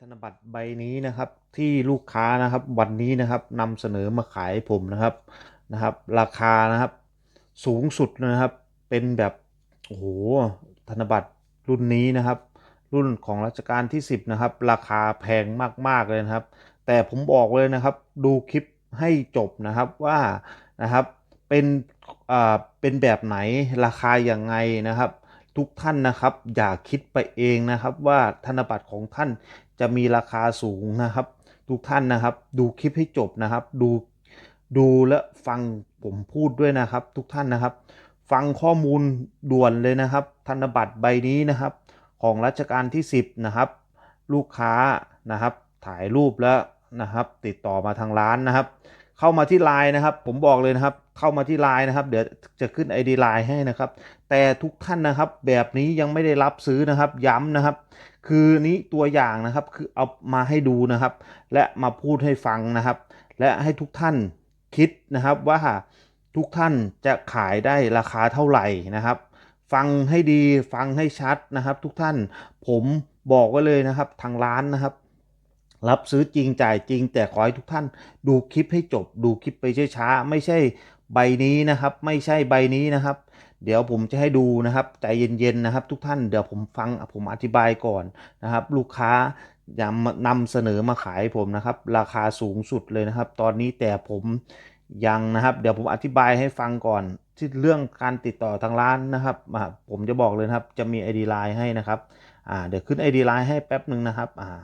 ธนบัตรใบนี้นะครับที่ลูกค้านะครับวันนี้นะครับนำเสนอมาขายผมนะครับนะครับ ราคานะครับสูงสุดนะครับเป็นแบบโอ้โหธนบัตรรุ่นนี้นะครับ รุ่นของรัชกาลที่ 10นะครับราคาแพงมากๆเลยนะครับ แต่ผมบอกเลยนะครับ ดูคลิปให้จบนะครับว่านะครับเป็นอ่าเป็นแบบไหนราคาอย่างไงนะครับทุกท่านนะครับอย่าคิดไปเองนะครับว่าธนบัตรของท่าน จะมีราคาสูงนะครับ ทุกท่านนะครับ ดูคลิปให้จบนะครับ ดูดูและฟังผมพูดด้วยนะครับ ทุกท่านนะครับ ฟังข้อมูลด่วนเลยนะครับ ธนบัตรใบนี้นะครับ ของรัชกาลที่ 10 นะครับ ลูกค้านะครับ ถ่ายรูปแล้วนะครับ ติดต่อมาทางร้านนะครับ เข้ามาที่ไลน์นะครับ ผมบอกเลยนะครับ เข้ามาที่ไลน์นะครับ เดี๋ยวจะขึ้น ID ไลน์ให้นะครับ แต่ทุกท่านนะครับ แบบนี้ยังไม่ได้รับซื้อนะครับ ย้ำนะครับ คือนี้ตัวอย่างนะครับ คือเอามาให้ดูนะครับ และมาพูดให้ฟังนะครับ และให้ทุกท่านคิดนะครับว่าทุกท่านจะขายได้ราคาเท่าไหร่นะครับ ฟังให้ดีฟังให้ชัดนะครับ ทุกท่านผมบอกไว้เลยนะครับ ทางร้านนะครับ รับซื้อจริงจ่ายจริง แต่ขอให้ทุกท่านดูคลิปให้จบดูคลิปไปช้าๆไม่ใช่ใบนี้นะครับ ไม่ใช่ใบนี้นะครับ เดี๋ยวผมจะให้ดูนะครับใจเย็นๆนะครับ ทุกท่านเดี๋ยวผมฟังผมอธิบายก่อนนะครับ ลูกค้านำนำเสนอมาขายผมนะครับ ราคาสูงสุดเลยนะครับ ตอนนี้แต่ผมยังนะครับ เดี๋ยวผมอธิบายให้ฟังก่อนที่เรื่องการติดต่อทางร้านนะครับผมจะบอกเลยนะครับ จะมี ID Line ให้นะครับ อ่า เดี๋ยวขึ้น ID Line ให้แป๊บหนึ่งนะครับ อ่า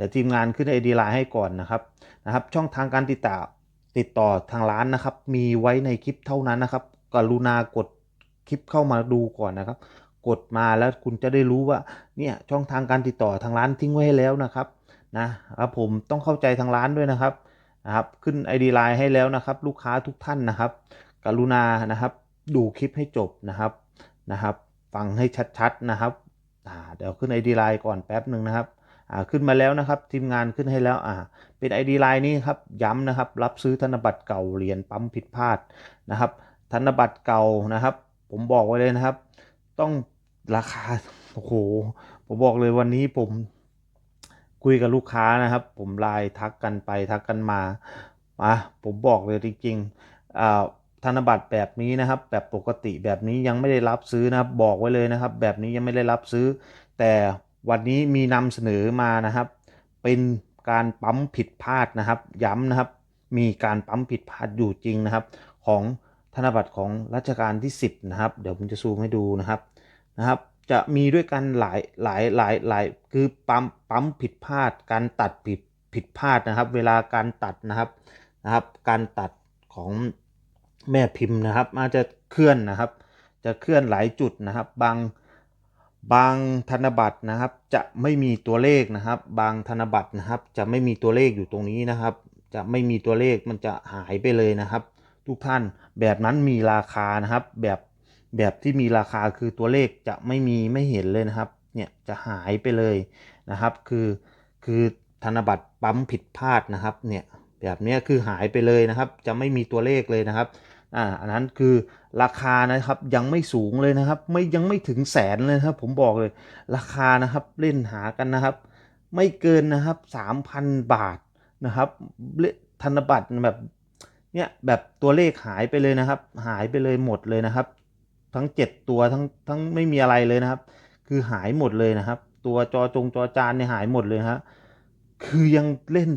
ดี๋ยวทีมงานขึ้น ID Line ให้ก่อนนะครับนะครับ ช่องทางการติดต่อติดต่อทางร้านนะครับ มีไว้ในคลิปเท่านั้นนะครับ กรุณากดคลิปเข้ามาดูก่อนนะครับ กดมาแล้วคุณจะได้รู้ว่าเนี่ยช่องทางการติดต่อทางร้านทิ้งไว้ให้แล้วนะครับนะครับผมต้องเข้าใจทางร้านด้วยนะครับนะครับ ขึ้น ID Line ให้แล้วนะครับ ลูกค้าทุกท่านนะครับ กรุณานะครับดูคลิปให้จบนะครับนะครับ ฟังให้ชัดๆนะครับเดี๋ยวขึ้น ID Line ก่อนแป๊บหนึ่งนะครับ ขึ้นมาแล้วนะครับ ทีมงานขึ้นให้แล้วอ่าเป็น ID Line นี้ครับย้ำนะครับ รับซื้อธนบัตรเก่าเหรียญปั๊มผิดพลาดนะครับ ธนบัตรเก่านะครับ ผมบอกไว้เลยนะครับ ต้องราคาโอ้โหผมบอกเลยวันนี้ผมคุยกับลูกค้านะครับ ผมไลน์ทักกันไปทักกันมาอะผมบอกเลยจริงๆอ่าธนบัตรแบบนี้นะครับ แบบปกติแบบนี้ยังไม่ได้รับซื้อนะครับ บอกไว้เลยนะครับ แบบนี้ยังไม่ได้รับซื้อ แต่ วันนี้มีนำเสนอมานะครับ เป็นการปั๊มผิดพลาดนะครับ ย้ำนะครับ มีการปั๊มผิดพลาดอยู่จริงนะครับ ของธนบัตรของรัชกาลที่ 10 นะครับ เดี๋ยวผมจะซูมให้ดูนะครับนะครับ จะมีด้วยกันหลายหลายหลายหลายคือปั๊มปั๊มผิดพลาด การตัดผิดผิดพลาดนะครับ เวลาการตัดนะครับนะครับ การตัดของแม่พิมพ์นะครับอาจจะเคลื่อนนะครับ จะเคลื่อนหลายจุดนะครับ บาง บางธนบัตรนะครับจะไม่มีตัวเลขนะครับ บางธนบัตรนะครับ จะไม่มีตัวเลขอยู่ตรงนี้นะครับ จะไม่มีตัวเลขมันจะหายไปเลยนะครับ ทุกท่านแบบนั้นมีราคานะครับ แบบแบบที่มีราคาคือตัวเลขจะไม่มีไม่เห็นเลยนะครับ เนี่ยจะหายไปเลยนะครับ คือคือธนบัตรปั๊มผิดพลาดนะครับ เนี่ยแบบเนี้ยคือหายไปเลยนะครับ จะไม่มีตัวเลขเลยนะครับ อ่าอันนั้นคือราคานะครับยังไม่สูงเลยนะครับ ไม่ยังไม่ถึงแสนเลยครับ ผมบอกเลย ราคานะครับเล่นหากันนะครับ ไม่เกินนะครับสามพันบาทนะครับเลธนบัตรแบบเนี่ยแบบตัวเลขหายไปเลยนะครับ หายไปเลยหมดเลยนะครับ ทั้งเจ็ดตัวทั้งทั้งไม่มีอะไรเลยนะครับ คือหายหมดเลยนะครับ ตัวจอจงจอจานเนี่ยหายหมดเลยฮะคือยังเล่น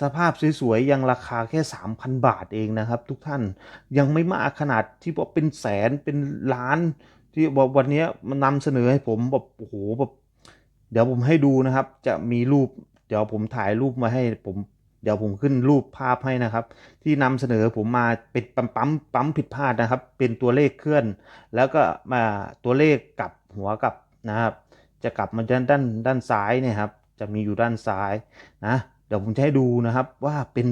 สภาพสวยๆ ยังราคาแค่ 3,000 บาทเองนะครับ ทุกท่านยังไม่มากขนาดที่บอกเป็นแสนเป็นล้าน ที่บอกวันนี้มันนำเสนอให้ผมแบบโอ้โหแบบเดี๋ยวผมให้ดูนะครับ จะมีรูป เดี๋ยวผมถ่ายรูปมาให้ผมเดี๋ยวผมขึ้นรูปภาพให้นะครับ ที่นำเสนอผมมาเป็นปั๊มปั๊มปั๊มผิดพลาดนะครับ เป็นตัวเลขเคลื่อน แล้วก็มาตัวเลขกลับหัวกลับนะครับ จะกลับมาด้านด้านด้านซ้ายเนี่ยครับ จะมีอยู่ด้านซ้ายนะ ดี๋ยวผมจะให้ดูนะครับ ว่าเป็น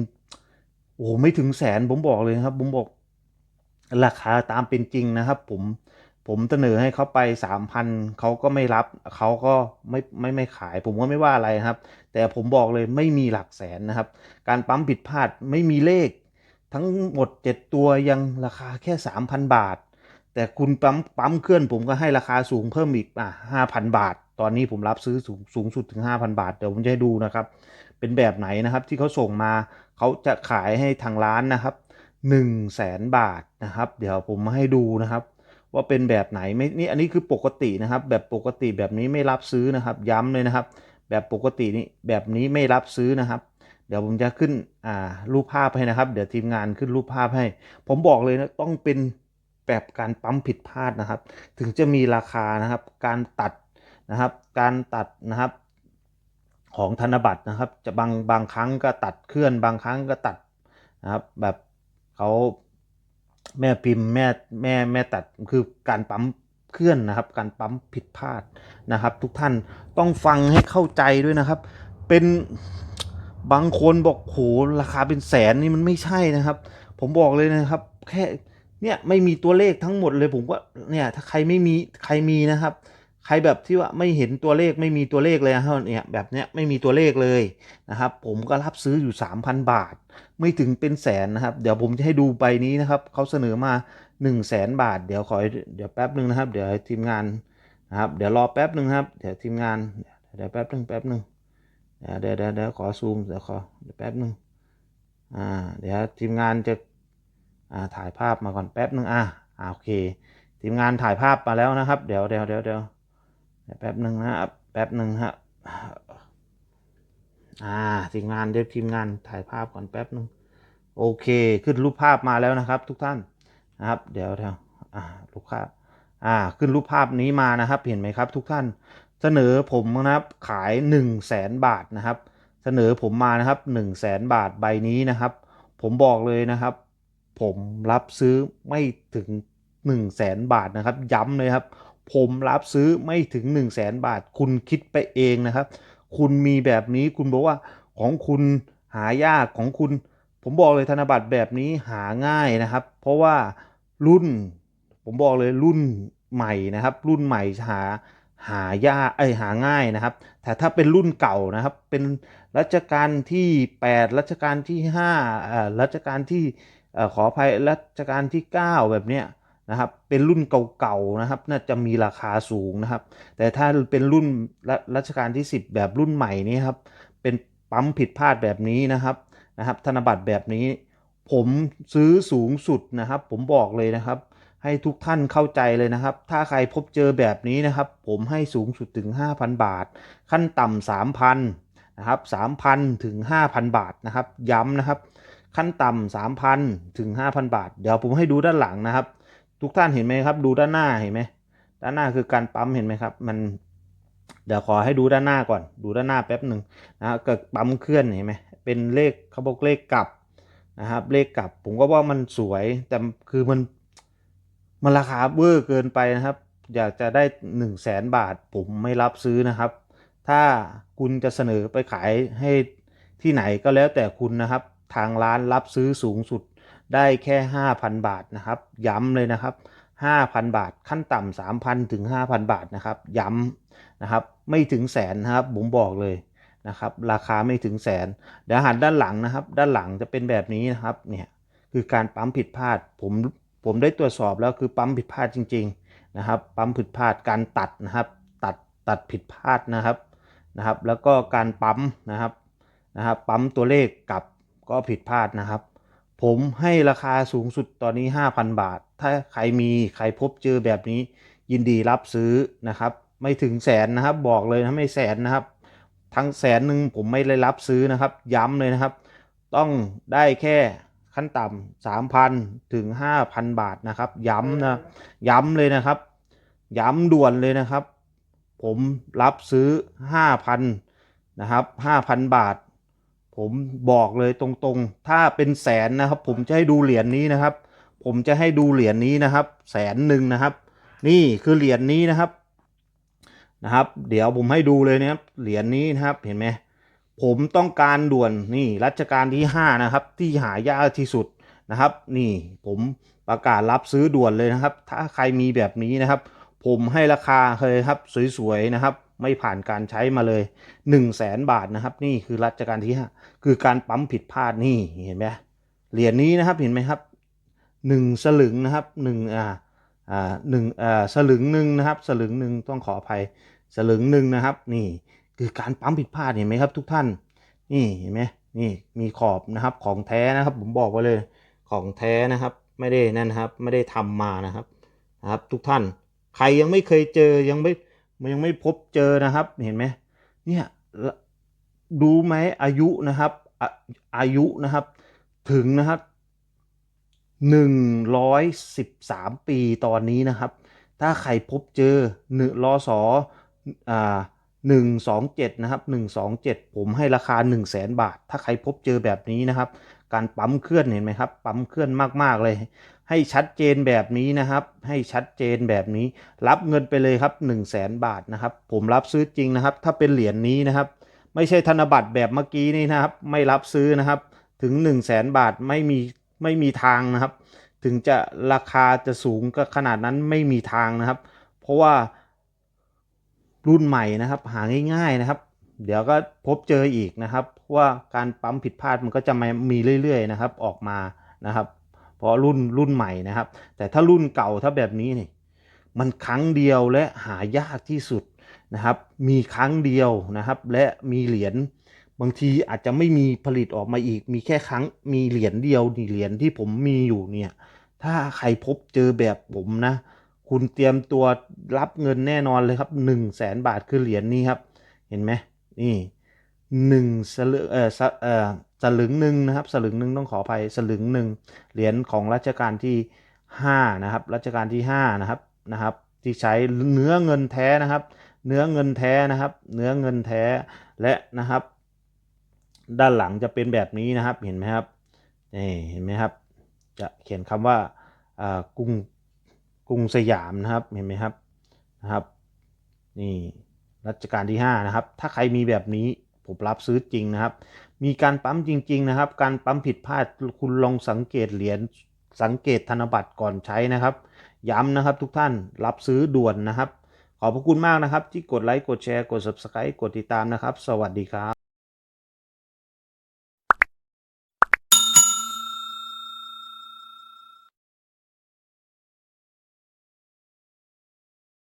โอ้ไม่ถึงแสนผมบอกเลยครับ ผมบอก ราคาตามเป็นจริงนะครับ ผมผมเสนอให้เขาไปสามพันเขาก็ไม่รับเขาก็ไม่ไม่ไม่ขาย ผมก็ไม่ว่าอะไรครับ แต่ผมบอกเลยไม่มีหลักแสนนะครับ การปั๊มผิดพลาดไม่มีเลข ทั้งหมด7ตัวยังราคาแค่3,000บาท แต่คุณปั๊มปั๊มเคลื่อนผมก็ให้ราคาสูงเพิ่มอีกอะ5,000บาท ตอนนี้ผมรับซื้อสูงสูงสุดถึง 5,000 บาท เดี๋ยวผมจะให้ดูนะครับ เป็นแบบไหนนะครับที่เขาส่งมาเขาจะขายให้ทางร้านนะครับ1 0 0 0 0แสนบาทนะครับ เดี๋ยวผมมาให้ดูนะครับ ว่าเป็นแบบไหนไม่นี่อันนี้คือปกตินะครับ แบบปกติแบบนี้ไม่รับซื้อนะครับ ย้ำเลยนะครับ แบบปกตินี้แบบนี้ไม่รับซื้อนะครับ เดี๋ยวผมจะขึ้นอ่ารูปภาพให้นะครับ เดี๋ยวทีมงานขึ้นรูปภาพให้ ผมบอกเลยนะต้องเป็นแบบการปั๊มผิดพลาดนะครับ ถึงจะมีราคานะครับ การตัด นะครับ การตัดนะครับของธนบัตรนะครับ จะบางบางครั้งก็ตัดเคลื่อนบางครั้งก็ตัดนะครับ แบบเขาแม่พิมพ์แม่แม่แม่ตัดคือการปั๊มเคลื่อนนะครับ การปั๊มผิดพลาดนะครับ ทุกท่านต้องฟังให้เข้าใจด้วยนะครับ เป็นบางคนบอกโหราคาเป็นแสนนี่มันไม่ใช่นะครับ ผมบอกเลยนะครับ แค่เนี่ยไม่มีตัวเลขทั้งหมดเลยผมว่าเนี่ยถ้าใครไม่มีใครมีนะครับ ใครแบบที่ว่าไม่เห็นตัวเลขไม่มีตัวเลขเลยนะครับเนี่ยแบบเนี้ยไม่มีตัวเลขเลยนะครับผมก็รับซื้ออยู่ 3,000 บาท ไม่ถึงเป็นแสนนะครับ เดี๋ยวผมจะให้ดูใบนี้นะครับเขาเสนอมา1 0 0 0 0แสนบาท เดี๋ยวขอเดี๋ยวแป๊บหนึ่งนะครับ เดี๋ยวทีมงานนะครับเดี๋ยวรอแป๊บหนึ่งครับเดี๋ยวทีมงานเดี๋ยวแป๊บหนึ่งแป๊บหนึ่งเดี๋ยวเดี๋ยวเดี๋ยวขอซูมเดี๋ยวขอเดี๋ยวแป๊บหนึ่งอ่าเดี๋ยวทีมงานจะอ่าถ่ายภาพมาก่อนแป๊บหนึ่งอ่าอ่าโอเค ทีมงานถ่ายภาพมาแล้วนะครับ เดี๋ยวเดี๋ยวเดี๋ยวเดี๋ยว แป๊บหนึ่งนะครับแป๊บหนึ่งฮะอ่าทีมงานเดี๋ยวทีมงานถ่ายภาพก่อนแป๊บหนึ่งโอเค ขึ้นรูปภาพมาแล้วนะครับ ทุกท่านนะครับ เดี๋ยวเดี๋ยวอ่ารูปภาพอ่าขึ้นรูปภาพนี้มานะครับ เห็นไหมครับ ทุกท่านเสนอผมนะครับขาย1 0 0 0 0แสนบาทนะครับ เสนอผมมานะครับ1 0 0 0 0แสนบาทใบนี้นะครับ ผมบอกเลยนะครับ ผมรับซื้อไม่ถึง1 0 0 0 0แสนบาทนะครับ ย้ำเลยครับ ผมรับซื้อไม่ถึง 1 0 0 0 0แสนบาท คุณคิดไปเองนะครับ คุณมีแบบนี้คุณบอกว่าของคุณหายากของคุณ ผมบอกเลยธนบัตรแบบนี้หาง่ายนะครับ เพราะว่ารุ่น ผมบอกเลยรุ่นใหม่นะครับ รุ่นใหม่หาหายากเอ้ยหาง่ายนะครับ แต่ถ้าเป็นรุ่นเก่านะครับ เป็นรัชกาลที่ 8 รัชกาลที่5อ่ารัชกาลที่ขออภัยรัชกาลที่ 9 แบบเนี้ย นะครับเป็นรุ่นเก่าๆนะครับ น่าจะมีราคาสูงนะครับ แต่ถ้าเป็นรุ่นรัรัชกาลที่ 10 แบบรุ่นใหม่นี้ครับเป็นปั๊มผิดพลาดแบบนี้นะครับนะครับ ธนบัตรแบบนี้ ผมซื้อสูงสุดนะครับ ผมบอกเลยนะครับ ให้ทุกท่านเข้าใจเลยนะครับ ถ้าใครพบเจอแบบนี้นะครับ ผมให้สูงสุดถึง 5,000 บาท ขั้นต่ำ3,000นะครับ3,000 ถึง 5,000 บาทนะครับ ย้ำนะครับ ขั้นต่ำ3,000 ถึง 5,000 บาท เดี๋ยวผมให้ดูด้านหลังนะครับ ทุกท่านเห็นไหมครับ ดูด้านหน้าเห็นไหมด้านหน้าคือการปั๊มเห็นไหมครับ มันเดี๋ยวขอให้ดูด้านหน้าก่อน ดูด้านหน้าแป๊บหนึ่งนะครับเกิดปั๊มเคลื่อนเห็นไหมเป็นเลขเขาบอกเลขกลับนะครับ เลขกลับ ผมก็ว่ามันสวยแต่คือมันมันราคาเวอร์เกินไปนะครับ อยากจะได้1 0 0 0 0แสนบาท ผมไม่รับซื้อนะครับ ถ้าคุณจะเสนอไปขายให้ที่ไหนก็แล้วแต่คุณนะครับ ทางร้านรับซื้อสูงสุด ได้แค่ 5,000 บาทนะครับ ย้ำเลยนะครับ 5,000 บาทขั้นต่ำ3,000 ถึง 5,000 บาทนะครับ ย้ำนะครับ ไม่ถึงแสนนะครับ ผมบอกเลยนะครับ ราคาไม่ถึงแสนเดี๋ยวหันด้านหลังนะครับ ด้านหลังจะเป็นแบบนี้นะครับ เนี่ย คือการปั๊มผิดพลาด ผม ผมได้ตรวจสอบแล้วคือปั๊มผิดพลาดจริง ๆ นะครับ ปั๊มผิดพลาด การตัดนะครับ ตัด ตัดผิดพลาดนะครับ นะครับ แล้วก็การปั๊มนะครับ นะครับ ปั๊มตัวเลขกลับก็ผิดพลาดนะครับ ผมให้ราคาสูงสุดตอนนี้ 5,000 บาท ถ้าใครมีใครพบเจอแบบนี้ ยินดีรับซื้อนะครับ ไม่ถึงแสนนะครับ บอกเลยนะไม่แสนนะครับ ทั้งแสนหนึ่งผมไม่ได้รับซื้อนะครับ ย้ำเลยนะครับ ต้องได้แค่ขั้นต่ำสามพันถึงห้าพันบาทนะครับ ย้ำนะ ย้ำเลยนะครับ ย้ำด่วนเลยนะครับ ผมรับซื้อห้าพันะครับห้าพันบาท ผมบอกเลยตรงๆ ถ้าเป็นแสนนะครับ ผมจะให้ดูเหรียญนี้นะครับ ผมจะให้ดูเหรียญนี้นะครับ แสนหนึ่งนะครับ นี่คือเหรียญนี้นะครับนะครับ เดี๋ยวผมให้ดูเลยนะครับเหรียญนี้นะครับเห็นไหมผมต้องการด่วนนี่รัชกาลที่ 5 นะครับ ที่หายากที่สุดนะครับ นี่ผมประกาศรับซื้อด่วนเลยนะครับ ถ้าใครมีแบบนี้นะครับ ผมให้ราคาเลยครับสวยๆนะครับ ไม่ผ่านการใช้มาเลย 1 0 0 0 0แสนบาทนะครับ นี่คือรัชกาลที่ 5 คือการปั๊มผิดพลาดนี่เห็นไหมเหรียญนี้นะครับเห็นไหมครับหนึ่งสลึงนะครับหนึ่งอ่าอ่าหนึ่งอ่าสลึงหนึ่งนะครับ สลึงหนึ่งต้องขออภัยสลึงหนึ่งนะครับ นี่คือการปั๊มผิดพลาดเห็นไหมครับ ทุกท่าน นี่เห็นไหมนี่มีขอบนะครับของแท้นะครับ ผมบอกไว้เลยของแท้นะครับ ไม่ได้นั่นนะครับ ไม่ได้ทำมานะครับนะครับ ทุกท่านใครยังไม่เคยเจอยังไม่ มันยังไม่พบเจอนะครับ เห็นไหมเนี่ยดูไหมอายุนะครับอาอายุนะครับถึงนะครับหนึ่งร้อยสิบสามปีตอนนี้นะครับ ถ้าใครพบเจอหนึ่งรอสออ่า หนึ่งสองเจ็ดนะครับหนึ่งสองเจ็ดผมให้ราคาหนึ่งแสนบาท ถ้าใครพบเจอแบบนี้นะครับ การปั๊มเคลื่อนเห็นไหมครับ ปั๊มเคลื่อนมาก ๆ เลย ให้ชัดเจนแบบนี้นะครับ ให้ชัดเจนแบบนี้ รับเงินไปเลยครับ 1 0 0 0 0แสนบาทนะครับ ผมรับซื้อจริงนะครับ ถ้าเป็นเหรียญนี้นะครับ ไม่ใช่ธนบัตรแบบเมื่อกี้นี่นะครับ ไม่รับซื้อนะครับ ถึง 1 0 0 0 0แสนบาท ไม่มี ไม่มีทางนะครับ ถึงจะราคาจะสูงก็ขนาดนั้นไม่มีทางนะครับ เพราะว่า รุ่นใหม่นะครับ หาง่ายๆนะครับ เดี๋ยวก็พบเจออีกนะครับว่าการปั๊มผิดพลาดมันก็จะมามีเรื่อยๆนะครับ ออกมานะครับเพราะรุ่นรุ่นใหม่นะครับ แต่ถ้ารุ่นเก่าถ้าแบบนี้นี่มันครั้งเดียวและหายากที่สุดนะครับ มีครั้งเดียวนะครับ และมีเหรียญบางทีอาจจะไม่มีผลิตออกมาอีก มีแค่ครั้งมีเหรียญเดียวนี่เหรียญที่ผมมีอยู่เนี่ย ถ้าใครพบเจอแบบผมนะ คุณเตรียมตัวรับเงินแน่นอนเลยครับ1 0 0 0 0แสนบาทคือเหรียญนี้ครับ เห็นไหมนี่หนึ่งสลึงเออสเออสลึงหนึ่งนะครับ สลึงหนึ่งต้องขออภัยสลึงหนึ่งเหรียญของรัชกาลที่ห้านะครับรัชกาลที่ห้านะครับนะครับ ที่ใช้เนื้อเงินแท้นะครับ เนื้อเงินแท้นะครับ เนื้อเงินแท้และนะครับ ด้านหลังจะเป็นแบบนี้นะครับเห็นไหมครับนี่เห็นไหมครับ จะเขียนคำว่าอ่ากรุง กรุงสยามนะครับเห็นไหมครับนะครับ นี่รัชกาลที่ 5 นะครับ ถ้าใครมีแบบนี้ผมรับซื้อจริงนะครับ มีการปั๊มจริง ๆ นะครับ การปั๊มผิดพลาดคุณลองสังเกตเหรียญสังเกตธนบัตรก่อนใช้นะครับ ย้ำนะครับทุกท่านรับซื้อด่วนนะครับ ขอบพระคุณมากนะครับ ที่กดไลค์กดแชร์กด subscribe กดติดตามนะครับ สวัสดีครับ